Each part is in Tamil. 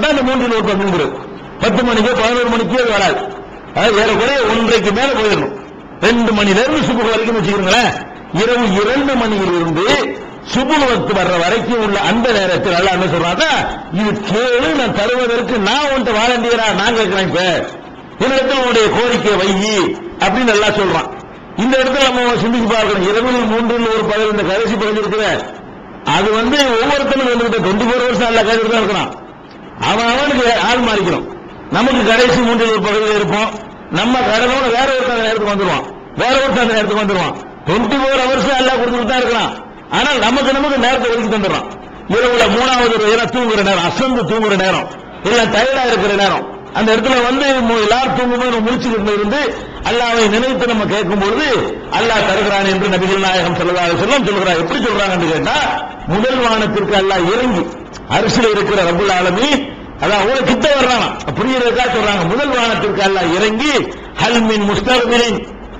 தான் இந்த மூன்றில் ஒரு பங்குங்கிறது பத்து மணிக்கோ பதினோரு மணிக்கோ அது வராது. அதாவது ஏறக்குறைய ஒன்றைக்கு மேல போயிடணும். ரெண்டு மணில இருந்து சுபு வரைக்கும் வச்சுக்கிறீங்களேன் இரவு இரண்டு மணியிலிருந்து சுபு வர்ற வரைக்கும் உள்ள அந்த நேரத்தில் அல்ல என்ன சொல்றாங்க இது கேளு நான் தருவதற்கு நான் உன்ட்ட வாலண்டியரா நான் கேட்கிறேன் இப்ப. என்னிடத்தில் உன்னுடைய கோரிக்கை வையி அப்படின்னு நல்லா சொல்றான். இந்த இடத்துல நம்ம சிந்திச்சு பார்க்கணும். இரவில் மூன்றில் ஒரு பதில் இந்த கடைசி பகுதி இருக்கிற அது வந்து ஒவ்வொருத்தனும் வந்துகிட்ட டுவெண்ட்டி ஃபோர் ஹவர்ஸ் நல்ல கேட்டுட்டு தான் இருக்கிறான். அவன் அவனுக்கு ஆள் மாறிக்கணும். நமக்கு கடைசி மூன்றில் ஒரு பகுதியில் இருப்போம். நம்ம கடலோட வேற ஒருத்தர் அந்த நேரத்துக்கு வந்துருவான். வேற ஒருத்தர் அந்த நேரத்துக்கு வந்துருவான். டுவெண்ட்டி ஃபோர் ஹவர்ஸ் எல்லாம் கொடுத்துட்டு தான் இருக்கலாம் ஆனால் நமக்கு நமக்கு நேரத்தை ஒதுக்கி தந்துடுறான். இரவுல மூணாவது ஒரு நேரம் தூங்குற நேரம் அசந்து தூங்குற நேரம் இல்ல டயர்டா இருக்கிற நேரம். அந்த இடத்துல வந்து எல்லாரும் தூங்கும்போது முடிச்சுக்கிட்டு இருந்து அல்லாவை நினைத்து நம்ம கேட்கும் பொழுது அல்லாஹ் தருகிறான் என்று நபிகள் நாயகம் சொல்லதாக சொல்லும் சொல்கிறார். எப்படி சொல்றாங்கன்னு கேட்டா முதல் வானத்திற்கு அல்லாஹ் இறங்கி அரிசியில் இருக்கிற ரபுல் ஆலமி அதான் அவ்வளவு கிட்ட வர்றாங்க. புரியுறதுக்கா சொல்றாங்க. முதல் வானத்திற்கு அல்ல இறங்கி ஹல்மின் முஸ்தகமின்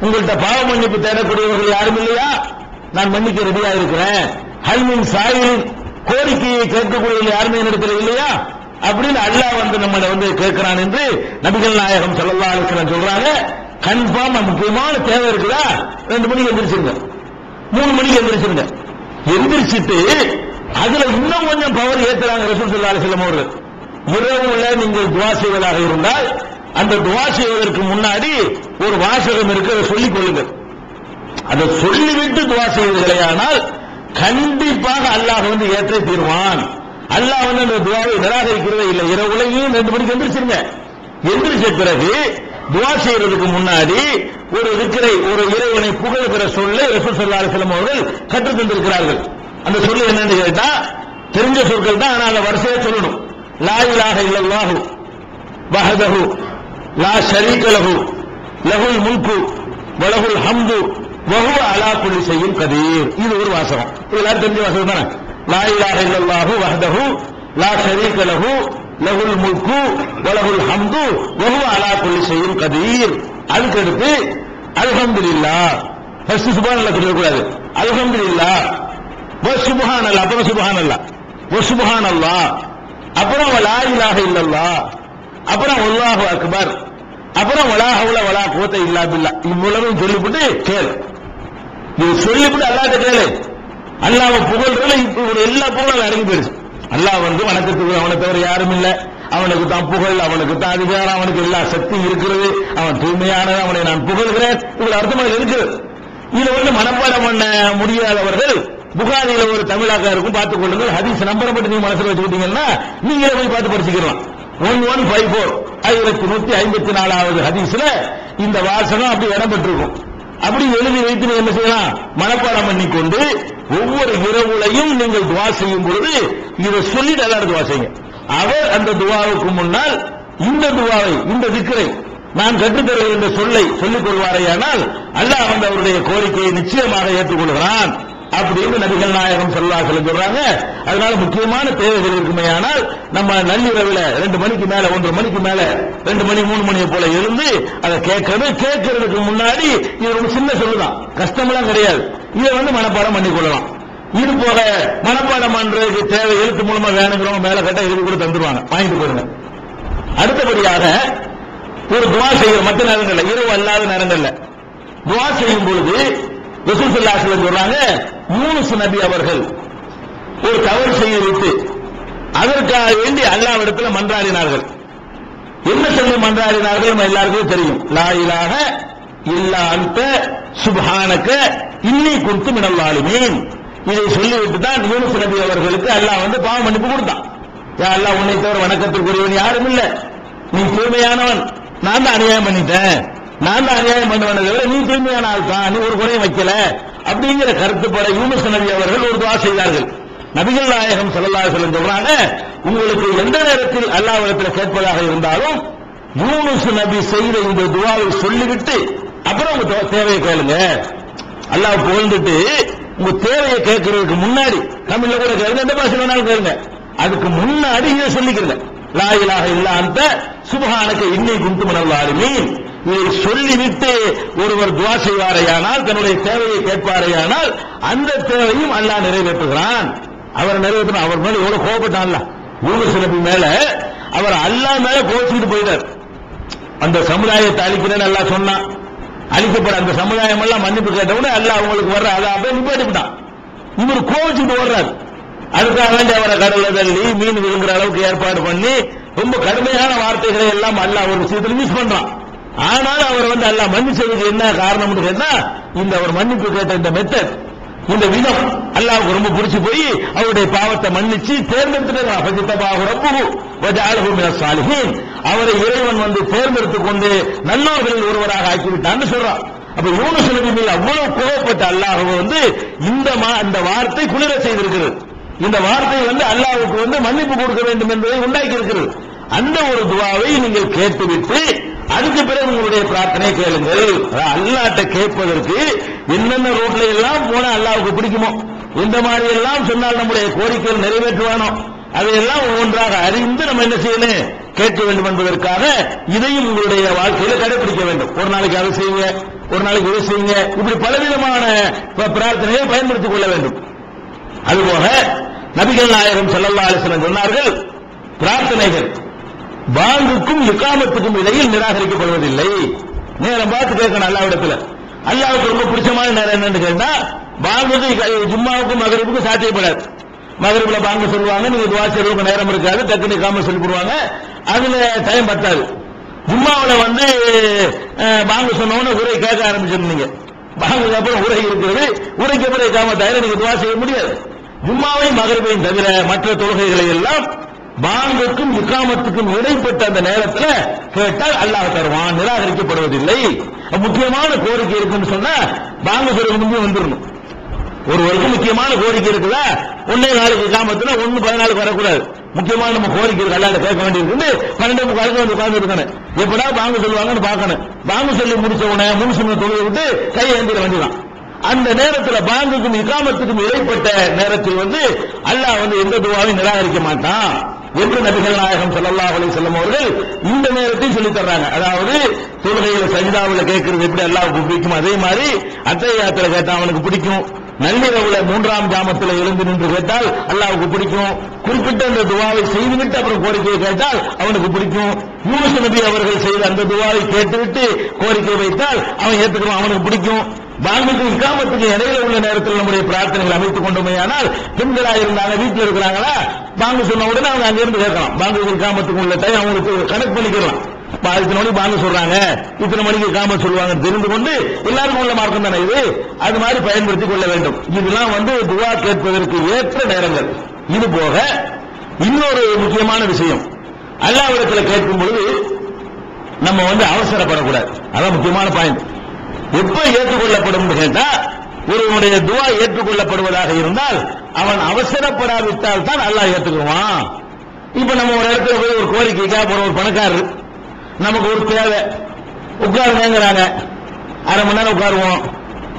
உங்கள்கிட்ட பாவ மன்னிப்பு தேடக்கூடியவர்கள் யாரும் இல்லையா? நான் மன்னிக்க ரெடியா இருக்கிறேன். ஹல்மின் சாயின் கோரிக்கையை கேட்கக்கூடிய யாருமே என்னிடத்தில் இல்லையா? அப்படின்னு அல்லாஹ் வந்து நம்மளை வந்து கேட்கிறான் என்று நபிகள் நாயகம் சொல்லல்லா அலைஹி சொல்றாங்க. கன்ஃபார்ம் முக்கியமான தேவை இருக்குதா? ரெண்டு மணிக்கு எந்திரிச்சிருங்க. மூணு மணிக்கு எந்திரிச்சிருங்க. எந்திரிச்சிட்டு அதுல இன்னும் கொஞ்சம் பவர் ஏத்துறாங்க ரசூல் சொல்லா அலைஹி அவர்கள். இரவுல நீங்கள் துவா செய்வதாக இருந்தால் அந்த துவா செய்வதற்கு முன்னாடி ஒரு வாசகம் இருக்கு அதை சொல்லிக் கொள்ளுங்கள். அதை சொல்லிவிட்டு துவா செய்வதில்லையானால் கண்டிப்பாக அல்லாஹ் வந்து ஏற்ற தீர்வான். அல்லாஹ் வந்து அந்த துவாவை நிராகரிக்கிறதே இல்லை. இரவுலையும் ரெண்டு மணிக்கு எந்திரிச்சிருங்க? எந்திரிச்ச பிறகு துவா செய்யறதுக்கு முன்னாடி ஒரு இருக்கிறை ஒரு இறைவனை புகழ் சொல்லை ரசூல் ஸல்லல்லாஹு அலைஹி அவர்கள் கற்றுத் தந்திருக்கிறார்கள். அந்த சொல்லு என்னன்னு கேட்டா தெரிஞ்ச சொற்கள் தான் ஆனால் அந்த வரிசையை சொல்லணும். லா இலாஹ இல்லல்லாஹு வஹதஹு லா ஷரீக லஹு லஹுல் முல்கு வலகுல் ஹம்து வஹுவ அலா குல்லி ஷைஇன் கதீர் இது ஒரு வாசகம் இதெல்லாம் எல்லாரும் தெரிஞ்ச வாசகம் தானே லா இலாஹ இல்லல்லாஹு வஹதஹு லா ஷரீக லஹு லஹுல் முல்கு வலகுல் ஹம்து வஹுவ அலா குல்லி ஷைஇன் கதீர் அதுக்கு அடுத்து அல்ஹம்துலில்லாஹ் ஃபர்ஸ்ட் சுப்ஹானல்லாஹ் சொல்லக்கூடாது அல்ஹம்துலில்லாஹ் வ சுப்ஹானல்லாஹ் அப்புறம் சுப்ஹானல்லாஹ் வ அப்புறம் லா இலாஹ இல்லல்லா. அப்புறம் அல்லாஹு அக்பர். அப்புறம் வலா ஹவுல வலா குவத்த இல்லா பில்லா. இவ்வளவும் சொல்லிவிட்டு கேளு. நீ சொல்லிவிட்டு அல்லாட்ட கேளு. அல்லாஹ்வை புகழ்றதுல இப்ப எல்லா புகழும் அடங்கி போயிருச்சு அல்லாஹ் வந்து வணக்கத்துக்கு அவனை தவிர யாரும் இல்ல. அவனுக்கு தான் புகழ் அவனுக்கு தான் அதிகாரம் அவனுக்கு எல்லா சக்தி இருக்கிறது. அவன் தூய்மையானது அவனை நான் புகழ்கிறேன். இவ்வளவு அர்த்தமாக இருக்கிறது இதை வந்து மனப்பாடம் பண்ண முடியாதவர்கள் புகாரியில ஒரு தமிழாக்கா இருக்கும் பார்த்துக் கொள்ளுங்கள். ஹதீஸ் நம்பரை மட்டும் நீங்க மனசுல வச்சுக்கிட்டீங்கன்னா நீங்களே போய் பார்த்து படிச்சுக்கலாம். ஒன் ஒன் ஃபைவ் ஃபோர் ஆயிரத்தி நூத்தி ஐம்பத்தி நாலாவது ஹதீஸ்ல இந்த வாசகம் அப்படி இடம் பெற்றிருக்கும் அப்படி எழுதி வைத்து நீங்க என்ன செய்யலாம்? மனப்பாடம் பண்ணிக்கொண்டு ஒவ்வொரு இரவுலையும் நீங்கள் துவா செய்யும் பொழுது இதை சொல்லிட்டு எல்லாரும் துவா செய்யுங்க. அவர் அந்த துவாவுக்கு முன்னால் இந்த துவாவை இந்த திக்கரை நான் கற்றுத்தருகிற இந்த சொல்லை சொல்லிக் கொள்வாரேயானால் அல்லாஹ் வந்து அவருடைய கோரிக்கையை நிச்சயமாக ஏற்றுக்கொள்கிறான். அப்படின்னு நபிகள் நாயகம் சொல்லாசலம் சொல்றாங்க. அதனால முக்கியமான தேவைகள் இருக்குமே ஆனால் நம்ம நள்ளிரவுல ரெண்டு மணிக்கு மேல ஒன்றரை மணிக்கு மேல ரெண்டு மணி மூணு மணியை போல இருந்து அதை கேட்கறது கேட்கறதுக்கு முன்னாடி இது ஒரு சின்ன சொல்லுதான். கஷ்டமெல்லாம் கிடையாது. இதை வந்து மனப்பாடம் பண்ணி கொள்ளலாம். இது போல மனப்பாடம் பண்றதுக்கு தேவை எழுத்து மூலமா வேணுங்கிறவங்க மேல கட்ட எழுதி கூட தந்துருவாங்க. வாங்கிட்டு போடுங்க அடுத்தபடியாக ஒரு துவா செய்கிற மற்ற நேரங்கள்ல இரவு அல்லாத நேரங்கள்ல. துவா செய்யும் பொழுது ரசூல் ஸல்லல்லாஹு அலைஹி சொல்றாங்க யூனுஸ் நபி அவர்கள் ஒரு தவறு செய்ய வைத்து அதற்காக வேண்டி அல்லாஹ்விடத்துல மன்றாடினார்கள். என்ன சொல்லி மன்றாடினார்கள் நம்ம எல்லாருக்கும் தெரியும். லாயிலாக இல்லா அந்த சுபானக்க இன்னி கொடுத்து மினல் இதை சொல்லிவிட்டு தான் யூனுஸ் நபி அவர்களுக்கு அல்லாஹ் வந்து பாவ மன்னிப்பு கொடுத்தான். யா அல்லாஹ் உன்னை தவிர வணக்கத்திற்குரியவன் யாரும் இல்லை. நீ தூய்மையானவன் நான் தான் அநியாயம் பண்ணிட்டேன். நான் தான் அநியாயம் பண்ணுவேன் தவிர நீ தூய்மையான ஆள் தான் நீ ஒரு குறையும் வைக்கல. அப்படிங்கிற கருத்துப்பட யூனஸ் நபி அவர்கள் ஒரு துவா செய்தார்கள். நபிகள் நாயகம் ஸல்லல்லாஹு சொல்ல சொல்றாங்க உங்களுக்கு எந்த நேரத்தில் அல்லாவிடத்தில் கேட்பதாக இருந்தாலும் யூனுஸ் நபி செய்த இந்த துவாவை சொல்லிவிட்டு அப்புறம் உங்க தேவையை கேளுங்க. அல்லாஹ் புகழ்ந்துட்டு உங்க தேவையை கேட்கறதுக்கு முன்னாடி தமிழ்ல கூட கேளுங்க எந்த பாஷை வேணாலும் கேளுங்க. அதுக்கு முன்னாடி இதை சொல்லிக்கிறேன். லாயிலாக இலாஹ அந்த இன்னை குண்டு மனல்லாலுமீன் இதை சொல்லிவிட்டு ஒருவர் துவா செய்வாரையானால் தன்னுடைய தேவையை கேட்பாரையானால் அந்த தேவையும் அல்லாஹ் நிறைவேற்றுகிறான். அவர் நிறைவேற்றின அவர் மேல எவ்வளவு கோபப்பட்டான்ல யூனுஸ் சிறப்பு மேல அல்லாஹ் மேல கோபிச்சுட்டு போயிட்டார். அந்த சமுதாயத்தை அழிக்கிறேன்னு எல்லாம் சொன்னான். அழிக்கப்பட அந்த சமுதாயம் எல்லாம் மன்னிப்பு கேட்டவுடனே அல்லாஹ் அவங்களுக்கு வர்ற அதான் அப்படியே நிப்பாட்டிவிட்டான். இவர் கோவிச்சுட்டு ஓடுறாரு. அதுக்காக வேண்டி அவரை கடவுளை தள்ளி மீன் விழுங்குற அளவுக்கு ஏற்பாடு பண்ணி ரொம்ப கடுமையான வார்த்தைகளை எல்லாம் அல்ல ஒரு விஷயத்துல மிஸ் பண்றான். ஆனாலும் அவர் வந்து அல்லாஹ் மன்னிச்சதுக்கு என்ன காரணம்னு கேட்டா இந்த அவர் மன்னிப்பு கேட்ட இந்த மெத்தட் இந்த விதம் அல்லாவுக்கு ரொம்ப பிடிச்சு போய் அவருடைய பாவத்தை மன்னிச்சு தேர்ந்தெடுத்துட்டார். அவரை இறைவன் வந்து தேர்ந்தெடுத்துக் கொண்டு நல்லவர்களில் ஒருவராக ஆக்கிவிட்டான்னு சொல்றான். அப்ப யூனுஸ் நபி மேல் அவ்வளவு கோவப்பட்ட அல்லாஹ் வந்து இந்த மா- இந்த வார்த்தை குளிர செய்திருக்கிறது. இந்த வார்த்தை வந்து அல்லாவுக்கு வந்து மன்னிப்பு கொடுக்க வேண்டும் என்பதை உண்டாக்கி இருக்கிறது அந்த ஒரு துவாவை நீங்கள் கேட்டுவிட்டு அதுக்கு பிறகு உங்களுடைய பிரார்த்தனை கேளுங்கள். அல்லாட்ட கேட்பதற்கு என்னென்ன ரோட்ல எல்லாம் போனா அல்லாவுக்கு பிடிக்குமோ இந்த மாதிரி எல்லாம் சொன்னால் நம்முடைய கோரிக்கைகள் நிறைவேற்றுவானோ? அதையெல்லாம் ஒவ்வொன்றாக அறிந்து நம்ம என்ன செய்யணும்? கேட்க வேண்டும் என்பதற்காக இதையும் உங்களுடைய வாழ்க்கையில கடைபிடிக்க வேண்டும். ஒரு நாளைக்கு அதை செய்யுங்க ஒரு நாளைக்கு இதை செய்யுங்க. இப்படி பலவிதமான ப- பிரார்த்தனையை பயன்படுத்திக் கொள்ள வேண்டும். அதுபோக நபிகள் நாயகம் செல்லல்லா அலிசனம் சொன்னார்கள் பிரார்த்தனைகள் பாங்குக்கும் இக்காமத்துக்கும் இடையில் நிராகரிக்கப்படுவதில்லை. நேரம் பார்த்து கேட்கணும் அல்லாவிடத்துல அல்லாவுக்கு ரொம்ப பிடிச்சமான நேரம் என்னன்னு கேட்டா பாங்குக்கு ஜும்மாவுக்கும் மகரிப்புக்கும் சாத்தியப்படாது. மகரிப்புல பாங்கு சொல்லுவாங்க நீங்க துவா செய்யறதுக்கு நேரம் இருக்காது டக்குனு காம சொல்லி போடுவாங்க. அதுல டைம் பத்தாது. ஜும்மாவில் வந்து பாங்க பாங்கு உரை கேட்க ஆரம்பிச்சிருந்தீங்க பாங்குக்கு அப்புறம் உரை இருக்கிறது உரைக்கு அப்புறம் காம தவிர நீங்க துவா செய்ய முடியாது. ஜும்மாவையும் மகரிப்பையும் தவிர மற்ற தொழுகைகளை எல்லாம் பாங்குக்கும் இக்காமத்துக்கும் இடைப்பட்ட அந்த நேரத்துல கேட்டால் அல்லாஹ் தருவான் நிராகரிக்கப்படுவதில்லை. முக்கியமான கோரிக்கை இருக்குன்னு சொன்னா பாங்கு சொல்ல முன்பு வந்துடணும். ஒருவருக்கு முக்கியமான கோரிக்கை இருக்குதா? ஒன்னே நாளுக்கு காமத்துல ஒன்னு பதினாலுக்கு வரக்கூடாது. முக்கியமான நம்ம கோரிக்கை இருக்கு அல்லாத கேட்க வேண்டியிருக்கு பன்னெண்டு முக்காலுக்கு வந்து உட்கார்ந்து இருக்கணும். எப்படா பாங்கு சொல்லுவாங்கன்னு பார்க்கணும். பாங்க சொல்லி முடிச்ச உடனே முழுசுமே தொழில் விட்டு கையை ஏந்திர வேண்டியதான் அந்த நேரத்துல பாங்குக்கும் இக்காமத்துக்கும் இடைப்பட்ட நேரத்தில் வந்து அல்லாஹ் வந்து எந்த துவாவையும் நிராகரிக்க மாட்டான். என்று நபிகள் நாயகம் ஸல்லல்லாஹு அலி செல்லும் அவர்கள் இந்த நேரத்தையும் சொல்லி தர்றாங்க. அதாவது தொழுகையில சஜிதாவுல கேட்கறது எப்படி அல்லாவுக்கு பிடிக்கும் அதே மாதிரி அத்தையாத்துல கேட்டா அவனுக்கு பிடிக்கும். நள்ளிரவுல மூன்றாம் ஜாமத்தில் எழுந்து நின்று கேட்டால் அல்லாவுக்கு பிடிக்கும். குறிப்பிட்ட அந்த துவாவை செய்துவிட்டு அப்புறம் கோரிக்கையை கேட்டால் அவனுக்கு பிடிக்கும். யூனுஸ் நபி அவர்கள் செய்த அந்த துவாவை கேட்டுவிட்டு கோரிக்கை வைத்தால் அவன் ஏத்துக்குவான் அவனுக்கு பிடிக்கும். பாங்குக்கு இக்காமத்துக்கு இடையில உள்ள நேரத்தில் நம்முடைய பிரார்த்தனைகள் அமைத்துக் கொண்டோமேயானால் பெண்களா இருந்தாங்க வீட்டில் இருக்கிறாங்களா? பாங்கு சொன்ன உடனே அவங்க அங்கிருந்து கேட்கலாம். பாங்குக்கு காமத்துக்கு உள்ள டைம் அவங்களுக்கு கனெக்ட் பண்ணிக்கலாம். இத்தனை மணிக்கு பாங்க சொல்றாங்க. இத்தனை மணிக்கு காம சொல்லுவாங்க தெரிந்து கொண்டு எல்லாருக்கும் உள்ள மார்க்கம் தானே இது? அது மாதிரி பயன்படுத்திக் கொள்ள வேண்டும். இதெல்லாம் வந்து துவா கேட்பதற்கு ஏற்ற நேரங்கள். இது போக இன்னொரு முக்கியமான விஷயம். அல்லாவிடத்தில் கேட்கும் பொழுது நம்ம வந்து அவசரப்படக்கூடாது. அதான் முக்கியமான பாயிண்ட் எப்ப ஏற்றுக்கொள்ளப்படும் கேட்டா ஒருவனுடைய துவா ஏற்றுக்கொள்ளப்படுவதாக இருந்தால் அவன் அவசரப்படாவிட்டால் தான் அல்லாஹ் ஏற்றுக்குவான் இப்ப நம்ம ஒரு இடத்துல போய் ஒரு கோரிக்கைக்காக போற ஒரு பணக்காரர் நமக்கு ஒரு தேவை. உட்காருங்கிறாங்க அரை மணி நேரம் உட்காருவோம்.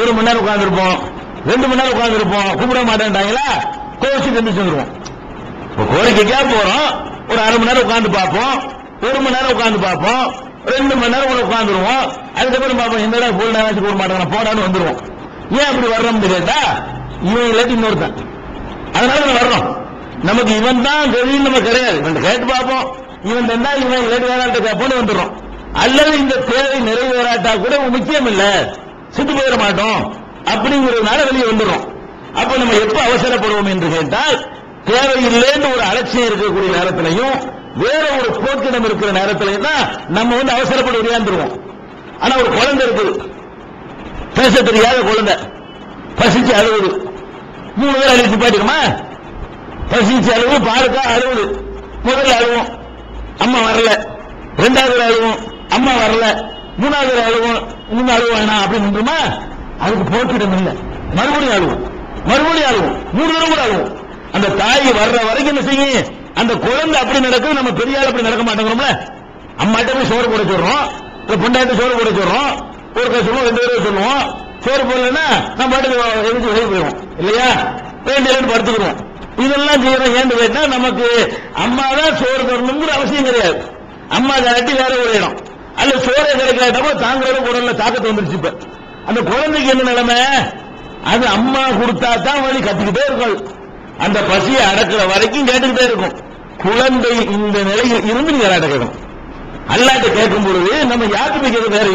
ஒரு மணி நேரம் உட்கார்ந்துருப்போம். ரெண்டு மணி நேரம் உட்கார்ந்துருப்போம். கூப்பிட மாட்டேன்ட்டாங்களா? கோவிச்சு எந்திரிச்சு வந்துருவோம். இப்போ கோரிக்கைக்காக போறோம். ஒரு அரை மணி நேரம் உட்காந்து பார்ப்போம். ஒரு மணி நேரம் உட்காந்து பார்ப்போம். ரெண்டு மணி நேரம் உட்காந்துருவோம் அதுக்கப்புறம் பார்ப்போம் இந்த நேரம் ஃபுல் நேரம் போட மாட்டாங்க போடான்னு வந்துருவோம். ஏன் அப்படி வர்றோம்னு கேட்டா இவன் இல்லாட்டி இன்னொருத்தன். அதனால நம்ம வர்றோம். நமக்கு இவன் தான் தெரியும் நம்ம கிடையாது. நம்ம கேட்டு பார்ப்போம். இவன் தந்தா இவன் இல்லாட்டி வேணாட்ட கேட்போம்னு வந்துடுறோம். அல்லது இந்த தேவை நிறைவேறாட்டா கூட முக்கியம் இல்ல. சித்து போயிட மாட்டோம். அப்படிங்கிறதுனால வெளியே வந்துடுறோம். அப்ப நம்ம எப்ப அவசரப்படுவோம் என்று கேட்டால் தேவையில்லைன்னு ஒரு அலட்சியம் இருக்கக்கூடிய நேரத்திலையும் வேற ஒரு போக்கிடம் இருக்கிற நேரத்திலையும் தான் நம்ம வந்து அவசரப்பட்டு விளையாண்டுருவோம் ஆனா ஒரு குழந்தை இருக்குது. பேச தெரியாத குழந்தை. பசிச்சு அழுவுது. மூணு பேர் அழிச்சு பாட்டுக்குமா பசிச்சு அழுவு பாருக்கா அழுவுது. முதல்ல அழுவோம் அம்மா வரல. ரெண்டாவது அழுவோம் அம்மா வரல. மூணாவது அழுவோம் இன்னும் வேணாம் அப்படின்னு அதுக்கு போட்டிடம் இல்லை மறுபடியும் அழுவோம் மறுபடியும் அழுவோம் மூணு தடவை கூட அழுவோம். அந்த தாய் வர்ற வரைக்கும் என்ன செய்யும்? அந்த குழந்தை அப்படி நடக்குது நம்ம பெரிய ஆள் அப்படி நடக்க மாட்டேங்கிறோம்ல. அம்மாட்ட போய் சோறு போட சொல்றோம் இல்ல பொண்டாட்டி சோறு போட சொல்றோம். ஒரு கை சொல்லுவோம் ரெண்டு பேரும் சொல்லுவோம். சோறு போடலன்னா நம்ம பாட்டுக்கு எதுக்கு வெளியே போயிடும் இல்லையா? வேண்டியலன்னு படுத்துக்கிறோம் இதெல்லாம் செய்யறோம் ஏண்டு கேட்டா நமக்கு அம்மா தான் சோறு தரணுங்கிற அவசியம் கிடையாது. அம்மா தாட்டி வேற ஒரு இடம். அல்ல சோறே கிடைக்காட்டப்போ தாங்கிறத உடல்ல தாக்கத்தை வந்துருச்சு இப்ப. அந்த குழந்தைக்கு என்ன நிலைமை? அது அம்மா கொடுத்தா தான் வழி கத்திக்கிட்டே இருக்கும். அந்த பசியை அடக்குற வரைக்கும் கேட்டுக்கிட்டே இருக்கும். குழந்தை இந்த நிலையில் இருந்து நீங்க அல்லாட்ட கேட்கணும் அல்லாட்ட கேட்கும் பொழுது நம்ம யாருக்கு போய் வேற